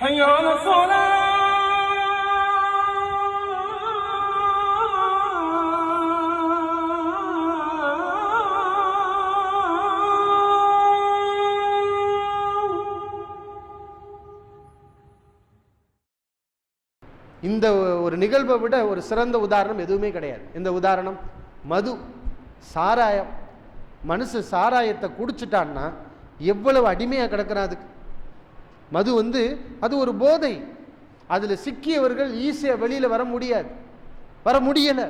حي على الصلاة இந்த ஒரு நிகழ்வை விட ஒரு சிறந்த உதாரணம் எதுவுமே கிடையாது இந்த உதாரணம் மது சாராயம் மனுஷன் சாராயத்தை குடிச்சிட்டான்னா எவ்வளவு அடிமையாக கிடக்கிறான் அதுக்கு மது வந்து அது ஒரு போதை. அதில் சிக்கியவர்கள் ஈஸியாக வெளியில் வர முடியாது. வர முடியலை.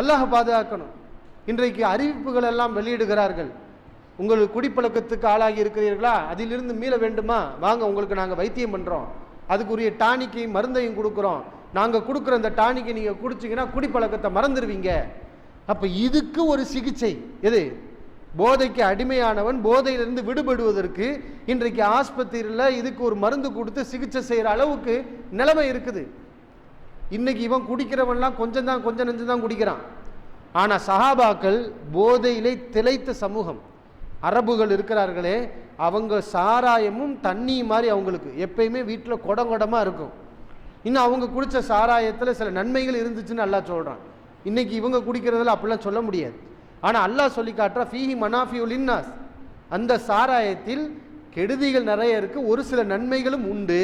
அல்லாஹ் பாதுகாக்கணும். இன்றைக்கு அறிவிப்புகள் எல்லாம் வெளியிடுகிறார்கள். உங்கள் குடிப்பழக்கத்துக்கு ஆளாகி இருக்கிறீர்களா? அதிலிருந்து மீள வேண்டுமா? வாங்க உங்களுக்கு நாங்கள் வைத்தியம் பண்ணுறோம் அதுக்குரிய டானிக்கையும் மருந்தையும் கொடுக்குறோம். நாங்கள் கொடுக்குற அந்த டானிக்கை நீங்கள் குடிச்சிங்கன்னா குடிப்பழக்கத்தை மறந்துடுவீங்க அப்போ இதுக்கு ஒரு சிகிச்சை. எது? போதைக்கு அடிமையானவன் போதையிலிருந்து விடுபடுவதற்கு இன்றைக்கு ஆஸ்பத்திரியில் இதுக்கு ஒரு மருந்து கொடுத்து சிகிச்சை செய்கிற அளவுக்கு நிலைமை இருக்குது. இன்றைக்கி இவன் குடிக்கிறவன்லாம் கொஞ்சம் தான் கொஞ்சம் நெஞ்சு தான் குடிக்கிறான். ஆனால் சஹாபாக்கள் போதையிலே திளைத்த சமூகம். அரபுகள் இருக்கிறார்களே அவங்க சாராயமும் தண்ணி மாதிரி அவங்களுக்கு. எப்பயுமே வீட்டில் குடங்குடமாக இருக்கும். இன்னும் அவங்க குடித்த சாராயத்தில் சில நன்மைகள் இருந்துச்சுன்னு நல்லா சொல்கிறான் இன்றைக்கி இவங்க குடிக்கிறதுல அப்படிலாம் சொல்ல முடியாது. ஆனால் அல்லாஹ் சொல்லி காட்டுறா ஃபீஹி மனாஃபியுல் இன்னாஸ் அந்த சாராயத்தில் கெடுதிகள் நிறைய இருக்குது ஒரு சில நன்மைகளும் உண்டு.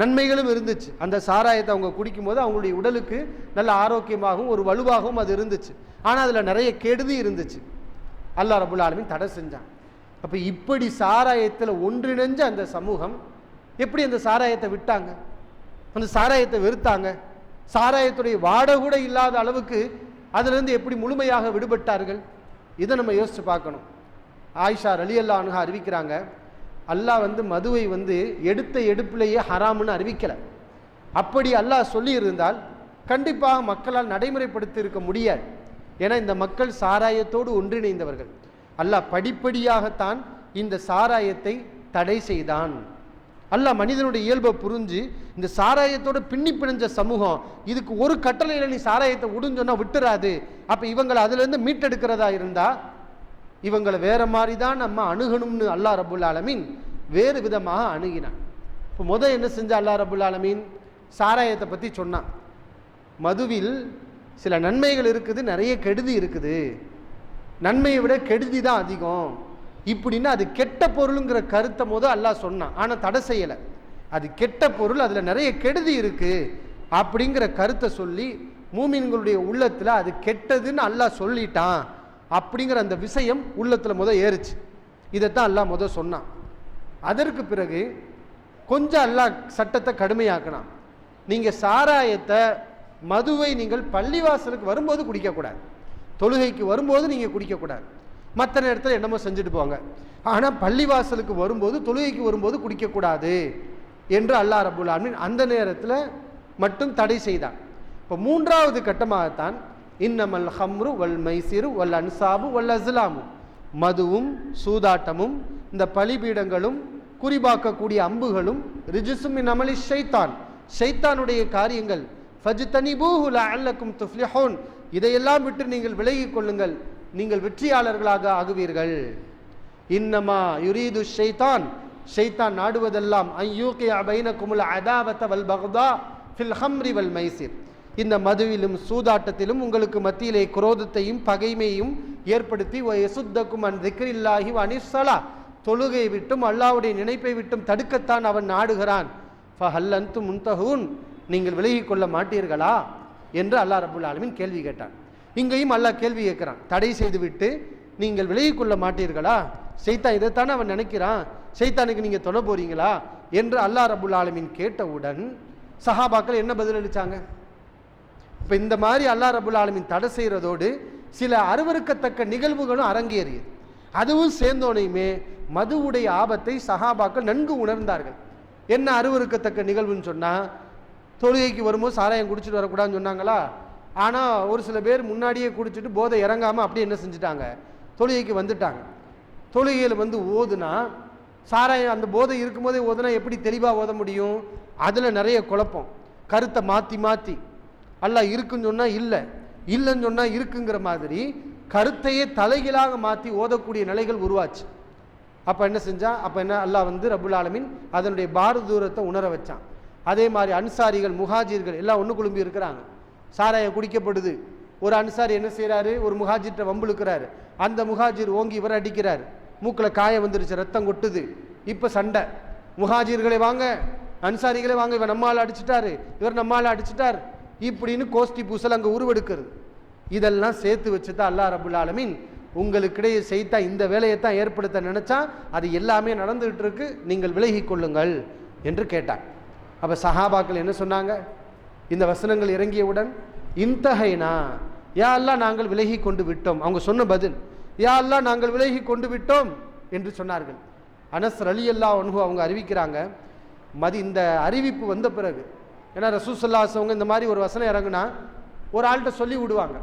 நன்மைகளும் இருந்துச்சு. அந்த சாராயத்தை அவங்க குடிக்கும்போது அவங்களுடைய உடலுக்கு நல்ல ஆரோக்கியமாகவும் ஒரு வலுவாகவும் அது இருந்துச்சு. ஆனால் அதில் நிறைய கெடுதி இருந்துச்சு. அல்லாஹ் ரபுல் ஆலமின் தடை செஞ்சான். அப்போ இப்படி சாராயத்தில் ஒன்றிணைஞ்ச அந்த சமூகம் எப்படி அந்த சாராயத்தை விட்டாங்க? அந்த சாராயத்தை வெறுத்தாங்க? சாராயத்துடைய வாடை கூட இல்லாத அளவுக்கு அதிலிருந்து எப்படி முழுமையாக விடுபட்டார்கள்? இதை நம்ம யோசிச்சு பார்க்கணும். ஆயிஷா அலி அல்லா அனுகா அறிவிக்கிறாங்க அல்லாஹ் வந்து மதுவை வந்து எடுத்த எடுப்பிலேயே ஹராம்னு அறிவிக்கலை. அப்படி அல்லாஹ் சொல்லியிருந்தால் கண்டிப்பாக மக்களால் நடைமுறைப்படுத்தி இருக்க முடியாது. ஏன்னா இந்த மக்கள் சாராயத்தோடு ஒன்றிணைந்தவர்கள். அல்லாஹ் படிப்படியாகத்தான் இந்த சாராயத்தை தடை செய்தான். அல்ல மனிதனுடைய இயல்பை புரிஞ்சு இந்த சாராயத்தோட பின்னி பிணைஞ்ச சமூகம் இதுக்கு ஒரு கட்டளையில் நீ சாராயத்தை விடுன்னு விட்டுறாது. அப்போ இவங்களை அதுலேருந்து மீட்டெடுக்கிறதா இருந்தால் இவங்களை வேறு மாதிரி தான் நம்ம அணுகணும்னு அல்லாஹ் ரபுல் ஆலமீன் வேறு விதமாக அணுகினான். இப்போ முதல் என்ன செஞ்ச அல்லாஹ் ரபுல் ஆலமீன்? சாராயத்தை பற்றி சொன்னான். மதுவில் சில நன்மைகள் இருக்குது நிறைய கெடுதி இருக்குது. நன்மையை விட கெடுதி தான் அதிகம். இப்படின்னா அது கெட்ட பொருளுங்கிற கருத்தை முத அல்லாஹ் சொன்னான். ஆனால் தடை செய்யலை. அது கெட்ட பொருள் அதில் நிறைய கெடுதி இருக்குது அப்படிங்கிற கருத்தை சொல்லி மூமின்களுடைய உள்ளத்தில் அது கெட்டதுன்னு அல்லாஹ் சொல்லிட்டான் அப்படிங்கிற அந்த விஷயம் உள்ளத்தில் முத ஏறுச்சு. இதைத்தான் அல்லாஹ் முத சொன்னான். அதற்கு பிறகு கொஞ்சம் அல்லாஹ் சட்டத்தை கடுமையாக்கினான். நீங்கள் சாராயத்தை மதுவை நீங்கள் பள்ளிவாசலுக்கு வரும்போது குடிக்கக்கூடாது. தொழுகைக்கு வரும்போது நீங்கள் குடிக்கக்கூடாது. மற்ற நேரத்தில் என்னமோ செஞ்சுட்டு போங்க ஆனால் பள்ளிவாசலுக்கு வரும்போது தொழுகைக்கு வரும்போது குடிக்கக்கூடாது என்று அல்லாஹ் ரபுல் ஆலமீன் அந்த நேரத்தில் மட்டும் தடை செய்தான். இப்போ மூன்றாவது கட்டமாகத்தான் இன்னமல் ஹம்ரு வல் மைசிறு வல் அன்சாபு வல் அஸ்லாமு. மதுவும் சூதாட்டமும் இந்த பலிபீடங்களும் குறிபாக்கக்கூடிய அம்புகளும் ரிஜிசும் அமலி ஷைத்தான். ஷைத்தானுடைய காரியங்கள் ஃபஜ்தனிபூஹு அல்லக்கும் துஃப்லிஹோன். இதையெல்லாம் விட்டு நீங்கள் விலகிக் கொள்ளுங்கள். நீங்கள் வெற்றியாளர்களாக ஆகுவீர்கள். இன்னமா யுரீது ஷைத்தான். ஷைத்தான் நாடுவதெல்லாம் ஐயூகி பைனகுமுல் அதாவத்த வல் பக்தா ஃபில் ஹம்ரி வல் மைசிர். இந்த மதுவிலும் சூதாட்டத்திலும் உங்களுக்கு மத்தியிலே குரோதத்தையும் பகைமையும் ஏற்படுத்தி எசுத்தக்கும் அன் திக்ரில்லாஹி அனிசலா தொழுகை விட்டும் அல்லாஹ்வுடைய நினைப்பை விட்டும் தடுக்கத்தான் அவன் நாடுகிறான். ஃபஹல் முன்தஹூன். நீங்கள் விலகி கொள்ள மாட்டீர்களா? என்று அல்லாஹ் ரபுல் கேள்வி கேட்டான். இங்கேயும் அல்லாஹ் கேள்வி கேட்குறான். தடை செய்துவிட்டு நீங்கள் விலகிக்கொள்ள மாட்டீர்களா? செய்தான் இதைத்தானே அவன் நினைக்கிறான். செய்தானுக்கு நீங்கள் தொலை போகிறீங்களா என்று அல்லாஹ் ரபுல் ஆலமின் கேட்டவுடன் சஹாபாக்கள் என்ன பதிலளிச்சாங்க இப்போ இந்த மாதிரி அல்லா ரபுல் ஆலமின் தடை செய்கிறதோடு சில அருவருக்கத்தக்க நிகழ்வுகளும் அரங்கேறியது. அதுவும் சேர்ந்தோனையுமே மதுவுடைய ஆபத்தை சஹாபாக்கள் நன்கு உணர்ந்தார்கள். என்ன அருவறுக்கத்தக்க நிகழ்வுன்னு சொன்னால் தொழுகைக்கு வரும்போது சாராயம் குடிச்சிட்டு வரக்கூடாதுன்னு சொன்னாங்களா? ஆனால் ஒரு சில பேர் முன்னாடியே குடிச்சிட்டு போதை இறங்காமல் அப்படியே என்ன செஞ்சுட்டாங்க? தொழுகைக்கு வந்துட்டாங்க. தொழுகையில் வந்து ஓதுனா சாராயம் அந்த போதை இருக்கும்போதே ஓதுனா எப்படி தெளிவாக ஓத முடியும்? அதில் நிறைய குழப்பம். கருத்தை மாற்றி மாற்றி அல்லா இருக்குன்னு சொன்னால் இல்லை. இல்லைன்னு சொன்னால் இருக்குங்கிற மாதிரி கருத்தையே தலைகீழாக மாற்றி ஓதக்கூடிய நிலைகள் உருவாச்சு. அப்போ என்ன செஞ்சான் அப்போ என்ன? அல்லாஹ் வந்து ரபுல் ஆலமின் அதனுடைய பாரதூரத்தை உணர வச்சான். அதே மாதிரி அன்சாரிகள் முஹாஜிர்கள் எல்லாம் ஒன்று குழும்பி இருக்கிறாங்க. சாராயம் குடிக்கப்படுது. ஒரு அன்சாரி என்ன செய்கிறாரு ஒரு முஹாஜிர்கிட்ட வம்புழுக்கிறாரு. அந்த முஹாஜிர் ஓங்கி இவர் அடிக்கிறார். மூக்கில் காயம் வந்துருச்சு ரத்தம் கொட்டுது. இப்போ சண்டை. முஹாஜிர்களை வாங்க அன்சாரிகளே வாங்க இவர் நம்மால் அடிச்சிட்டாரு. இவர் நம்மால் அடிச்சிட்டார். இப்படின்னு கோஷ்டி பூசல் அங்கே உருவெடுக்கிறது. இதெல்லாம் சேர்த்து வச்சு தான் அல்லா ரபுல் ஆலமீன் உங்களுக்கிடையே செய்தா இந்த வேலையை தான் ஏற்படுத்த நினச்சா அது எல்லாமே நடந்துகிட்டு இருக்கு. நீங்கள் விலகி கொள்ளுங்கள் என்று கேட்டான் அப்போ சஹாபாக்கள் என்ன சொன்னாங்க? இந்த வசனங்கள் இறங்கியவுடன் இன்தகைனா யா அல்லா நாங்கள் விலகி கொண்டு விட்டோம். அவங்க சொன்ன பதில் யா அல்லா நாங்கள் விலகி கொண்டு விட்டோம் என்று சொன்னார்கள். அனஸ் அலி அல்லா ஒன்று அவங்க அறிவிக்கிறாங்க மதி இந்த அறிவிப்பு வந்த பிறகு ஏன்னா ரசூசல்லாஸ் அவங்க இந்த மாதிரி ஒரு வசனம் இறங்குனா ஒரு ஆள்கிட்ட சொல்லி விடுவாங்க.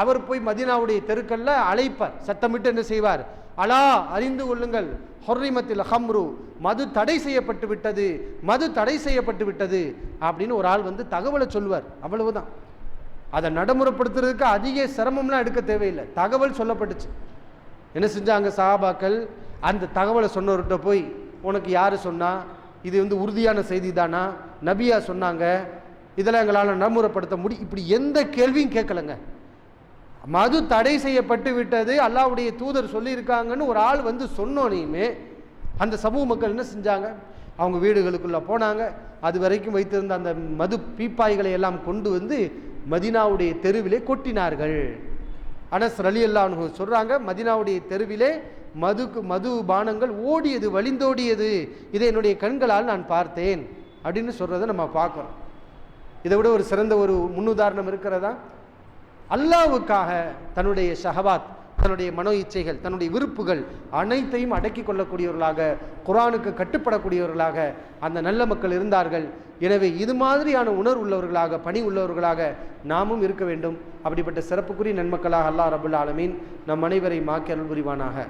அவர் போய் மதீனாவுடைய தெருக்களில் அழைப்பார். சத்தமிட்டு என்ன செய்வார்? அலா அறிந்து கொள்ளுங்கள். ஹொர்ரிமத்தில் ஹம்ரு மது தடை செய்யப்பட்டு விட்டது மது தடை செய்யப்பட்டு விட்டது அப்படின்னு ஒரு ஆள் வந்து தகவலை சொல்வார் அவ்வளவுதான். அதை நடைமுறைப்படுத்துறதுக்கு அதிக சிரமம்லாம் எடுக்க தேவையில்லை. தகவல் சொல்லப்பட்டுச்சு. என்ன செஞ்சாங்க சஹாபாக்கள்? அந்த தகவலை சொன்னவர்கிட்ட போய் உனக்கு யார் சொன்னா? இது வந்து உறுதியான செய்தி தானா நபியா சொன்னாங்க. இதெல்லாம் எங்களால் நடைமுறைப்படுத்த முடியும் இப்படி எந்த கேள்வியும் கேட்கலங்க. மது தடை செய்யப்பட்டு விட்டது. அல்லாவுடைய தூதர் சொல்லியிருக்காங்கன்னு ஒரு ஆள் வந்து சொன்னோனையுமே அந்த சமூக மக்கள் என்ன செஞ்சாங்க? அவங்க வீடுகளுக்குள்ளே போனாங்க. அது வரைக்கும் வைத்திருந்த அந்த மது பீப்பாய்களை எல்லாம் கொண்டு வந்து மதினாவுடைய தெருவிலே கொட்டினார்கள். அனஸ் ரலி அல்லான்னு சொல்கிறாங்க மதினாவுடைய தெருவிலே மதுக்கு மது பானங்கள் ஓடியது வழிந்தோடியது. இதை என்னுடைய கண்களால் நான் பார்த்தேன். அப்படின்னு சொல்கிறத நம்ம பார்க்குறோம். இதை விட ஒரு சிறந்த ஒரு முன்னுதாரணம் இருக்கிறதா? அல்லாவுக்காக தன்னுடைய ஷஹபாத் தன்னுடைய மனோ இச்சைகள் தன்னுடைய விருப்புகள் அனைத்தையும் அடக்கி கொள்ளக்கூடியவர்களாக குரானுக்கு கட்டுப்படக்கூடியவர்களாக அந்த நல்ல மக்கள் இருந்தார்கள். எனவே இது மாதிரியான உணர்வு உள்ளவர்களாக பணி உள்ளவர்களாக நாமும் இருக்க வேண்டும். அப்படிப்பட்ட சிறப்புக்குரிய நன்மக்களாக அல்லா ரபுல் ஆலமீன் நம் அனைவரை மாக்கி அருள் புரிவானாக.